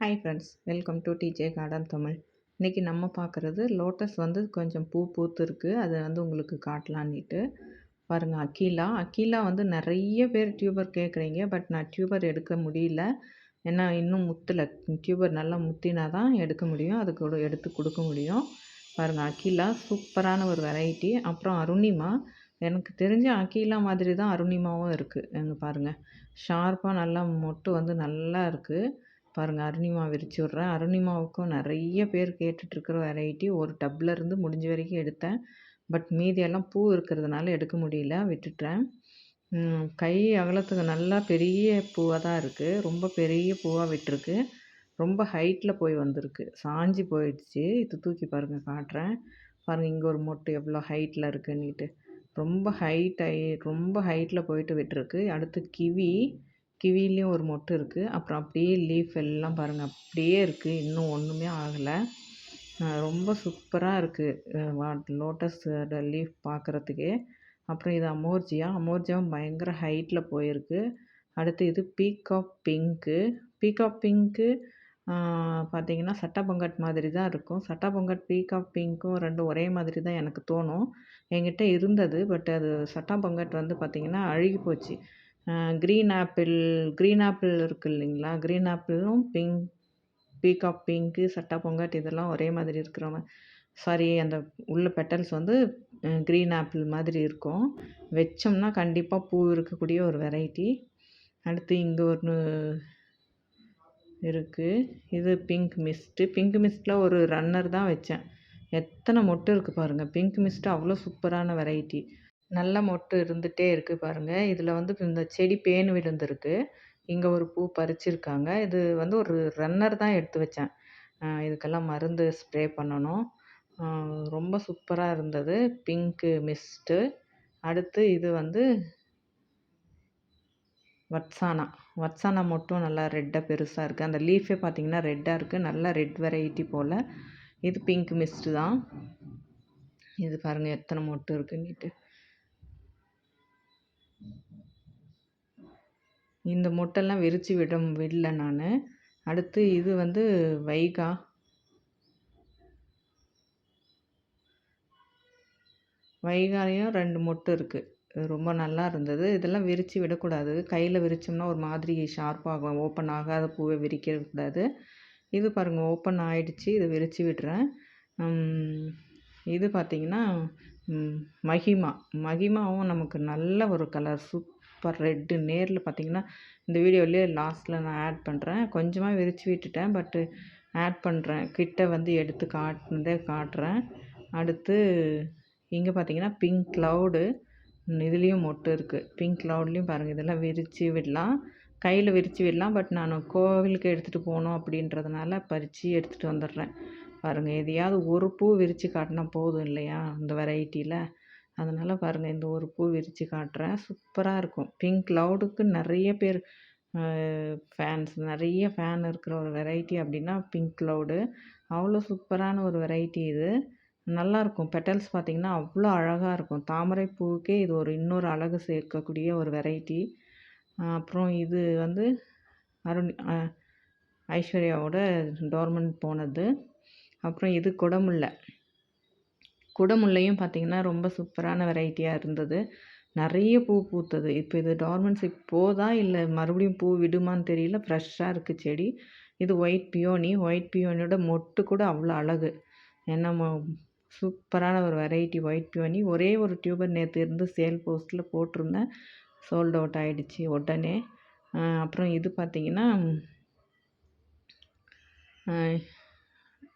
Hi friends welcome to DJ garden Tamil இன்றைக்கி நம்ம பார்க்குறது லோட்டஸ் வந்து கொஞ்சம் பூ பூத்துருக்கு. அதை வந்து உங்களுக்கு காட்டலான்ட்டு பாருங்கள் அக்கீலா அக்கீலா வந்து நிறைய பேர் டியூபர் கேட்குறீங்க பட் நான் டியூபர் எடுக்க முடியல. ஏன்னா இன்னும் முத்தலை. டியூபர் நல்லா முத்தினா தான் எடுக்க முடியும். அது கூட எடுத்து கொடுக்க முடியும். பாருங்கள் அக்கீலா சூப்பரான ஒரு வெரைட்டி அப்புறம் அருணிமா. எனக்கு தெரிஞ்ச அக்கீலா மாதிரி தான் அருணிமாவும் இருக்குது எங்கே பாருங்கள் ஷார்ப்பாக நல்லா மொட்டு வந்து நல்லா இருக்குது பாருங்கள் அருணிமா விரித்து விட்றேன் அருணிமாவுக்கும் நிறைய பேர் கேட்டுட்ருக்கிற வெரைட்டி ஒரு டப்லேருந்து முடிஞ்ச வரைக்கும் எடுத்தேன். பட் மீதியெல்லாம் பூ இருக்கிறதுனால எடுக்க முடியல. விட்டுட்டேன். கை அகலத்துக்கு நல்லா பெரிய பூவாக தான் இருக்குது ரொம்ப பெரிய பூவாக விட்டுருக்கு. ரொம்ப ஹைட்டில் போய் வந்திருக்கு. சாஞ்சி போயிடுச்சு. இது தூக்கி பாருங்கள் காட்டுறேன். பாருங்கள் இங்கே ஒரு மொட்டு எவ்வளோ ஹைட்டில் இருக்குன்னுட்டு. ரொம்ப ஹைட் ஆகி ரொம்ப ஹைட்டில் போயிட்டு விட்டுருக்கு. அடுத்து கிவி. கிவிலையும் ஒரு மொட்டு இருக்குது அப்புறம் அப்படியே லீஃப் எல்லாம் பாருங்கள் அப்படியே இருக்குது இன்னும் ஒன்றுமே ஆகலை. ரொம்ப சூப்பராக இருக்குது லோட்டஸோட லீஃப் பார்க்குறதுக்கே அப்புறம் இது அமோர்ஜியா. அமோர்ஜியாவும் பயங்கர ஹைட்டில் போயிருக்கு. அடுத்து இது பீகாக் பிங்க்கு பீகாக் பிங்க்கு பார்த்தீங்கன்னா சட்டா பொங்கட் மாதிரி தான் இருக்கும். சட்டா பொங்கட் பீகாக் பிங்க்கும் ரெண்டும் ஒரே மாதிரி தான் எனக்கு தோணும். என்கிட்ட இருந்தது பட் அது சட்டா பொங்கட் வந்து பார்த்திங்கன்னா அழுகி போச்சு. க்ரீன் ஆப்பிள் க்ரீன் ஆப்பிள் இருக்குது இல்லைங்களா? க்ரீன் ஆப்பிளும் பிங்க் பீகாக் பிங்க்கு சட்டா பொங்காட்டு இதெல்லாம் ஒரே மாதிரி இருக்கிறவங்க. சாரி அந்த உள்ள பெட்டல்ஸ் வந்து க்ரீன் ஆப்பிள் மாதிரி இருக்கும். வச்சோம்னா கண்டிப்பாக பூ இருக்கக்கூடிய ஒரு வெரைட்டி அடுத்து இங்கே ஒன்று இருக்குது இது பிங்க் மிஸ்ட்டு பிங்க் மிஸ்ட்டில் ஒரு ரன்னர் தான் வச்சேன். எத்தனை மொட்டு இருக்குது பாருங்கள் பிங்க் மிஸ்ட்டு அவ்வளோ சூப்பரான வெரைட்டி நல்ல மொட்டு இருந்துகிட்டே இருக்குது பாருங்கள் இதில் வந்து இந்த செடி பேன் விழுந்திருக்கு. இங்கே ஒரு பூ பறிச்சிருக்காங்க. இது வந்து ஒரு ரன்னர் தான் எடுத்து வச்சேன். இதுக்கெல்லாம் மருந்து ஸ்ப்ரே பண்ணணும். ரொம்ப சூப்பராக இருந்தது. பிங்க்கு மிஸ்ட்டு அடுத்து இது வந்து வட்சானா. வட்சானா மட்டும் நல்லா ரெட்டாக பெருசாக இருக்குது அந்த லீஃபே பார்த்திங்கன்னா ரெட்டாக இருக்குது நல்லா ரெட் வெரைட்டி போல். இது பிங்க் மிஸ்ட்டு தான். இது பாருங்கள் எத்தனை மொட்டு இருக்குன்னுட்டு. இந்த மொட்டெல்லாம் விரித்து விட விடல நான். அடுத்து இது வந்து வைகா. வைகாலையும் ரெண்டு மொட்டு இருக்குது ரொம்ப நல்லா இருந்தது. இதெல்லாம் விரித்து விடக்கூடாது. கையில் விரித்தோம்னா ஒரு மாதிரி ஷார்ப்பாகும் ஓப்பன் ஆகாத பூவை விரிக்கக்கூடாது இது பாருங்கள் ஓப்பன் ஆகிடுச்சி இதை விரித்து விடுறேன். இது பார்த்திங்கன்னா மகிமா. மகிமாவும் நமக்கு நல்ல ஒரு கலர் சூப் சூப்பர் ரெட்டு நேரில் பார்த்தீங்கன்னா இந்த வீடியோலேயே லாஸ்ட்டில் நான் ஆட் பண்ணுறேன் கொஞ்சமாக விரித்து விட்டுட்டேன் பட்டு ஆட் பண்ணுறேன் கிட்ட வந்து எடுத்து காட்டுனதே காட்டுறேன். அடுத்து இங்கே பார்த்தீங்கன்னா பிங்க் க்ளவுடு இதுலேயும் மொட்டு இருக்குது பிங்க் க்ளவுட்லேயும் பாருங்கள் இதெல்லாம் விரித்து விடலாம். கையில் விரித்து விடலாம் பட் நான் கோவிலுக்கு எடுத்துகிட்டு போகணும் அப்படின்றதுனால பறித்து எடுத்துகிட்டு வந்துடுறேன். பாருங்கள் எதையாவது ஒரு பூ விரித்து காட்டினா போதும் இல்லையா இந்த வெரைட்டியில் அதனால் பாருங்கள் இந்த ஒரு பூ விரித்து காட்டுறேன். சூப்பராக இருக்கும். பிங்க் க்ளவுடுக்கு நிறைய பேர் ஃபேன்ஸ் நிறைய ஃபேன் இருக்கிற ஒரு வெரைட்டி அப்படின்னா பிங்க் க்ளவுடு அவ்வளோ சூப்பரான ஒரு வெரைட்டி இது. நல்லாயிருக்கும் பெட்டல்ஸ் பார்த்திங்கன்னா அவ்வளோ அழகாக இருக்கும். தாமரை பூவுக்கே இது ஒரு இன்னொரு அழகு சேர்க்கக்கூடிய ஒரு வெரைட்டி அப்புறம் இது வந்து அருண் ஐஸ்வர்யாவோட டோர்மெண்ட் போனது. அப்புறம் இது குடமுல்லை. குடமுல்லையும் பார்த்திங்கன்னா ரொம்ப சூப்பரான வெரைட்டியாக இருந்தது. நிறைய பூ பூத்தது. இப்போ இது டார்மெண்ட்ஸ் இப்போதா இல்லை மறுபடியும் பூ விடுமான்னு தெரியல. ஃப்ரெஷ்ஷாக இருக்குது செடி. இது ஒயிட் பியோனி. ஒயிட் பியோனியோட மொட்டு கூட அவ்வளோ அழகு. ஏன்னா சூப்பரான ஒரு வெரைட்டி ஒயிட் பியோனி. ஒரே ஒரு டியூபர் நேற்று இருந்து சேல் போஸ்ட்டில் போட்டிருந்தேன். சோல்ட் அவுட் ஆகிடுச்சி உடனே. அப்புறம் இது பார்த்திங்கன்னா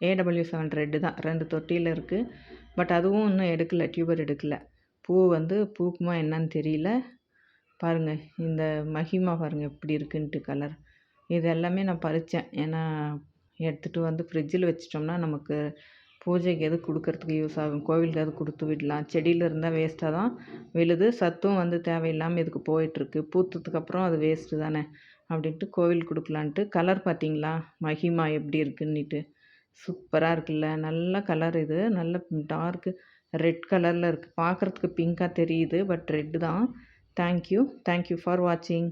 ஏடபிள்யூ செவன் ரெட்டு தான். ரெண்டு தொட்டியில் இருக்குது பட் அதுவும் இன்னும் எடுக்கலை டியூபர் எடுக்கலை. பூ வந்து பூக்குமா என்னன்னு தெரியல. பாருங்கள் இந்த மகிமா பாருங்கள் எப்படி இருக்குன்ட்டு கலர் இது எல்லாமே நான் பறித்தேன் ஏன்னா எடுத்துகிட்டு வந்து ஃப்ரிட்ஜில் வச்சிட்டோம்னா நமக்கு பூஜைக்கு எது கொடுக்கறதுக்கு யூஸ் ஆகும்? கோவிலுக்கு எது கொடுத்து விடலாம்? செடியில் இருந்தால் வேஸ்ட்டாக தான் விழுது. சத்தும் வந்து தேவையில்லாமல் இதுக்கு போயிட்டுருக்கு. பூத்ததுக்கப்புறம் அது வேஸ்ட்டு தானே? அப்படின்ட்டு கோவில் கொடுக்கலான்ட்டு. கலர் பார்த்தீங்களா? மகிமா எப்படி இருக்குன்னுட்டு. சூப்பராக இருக்குல்ல. நல்ல கலர் இது. நல்ல டார்க்கு ரெட் கலரில் இருக்குது பார்க்குறதுக்கு பிங்காக தெரியுது பட் ரெட்டு தான். Thank you thank you for வாட்சிங்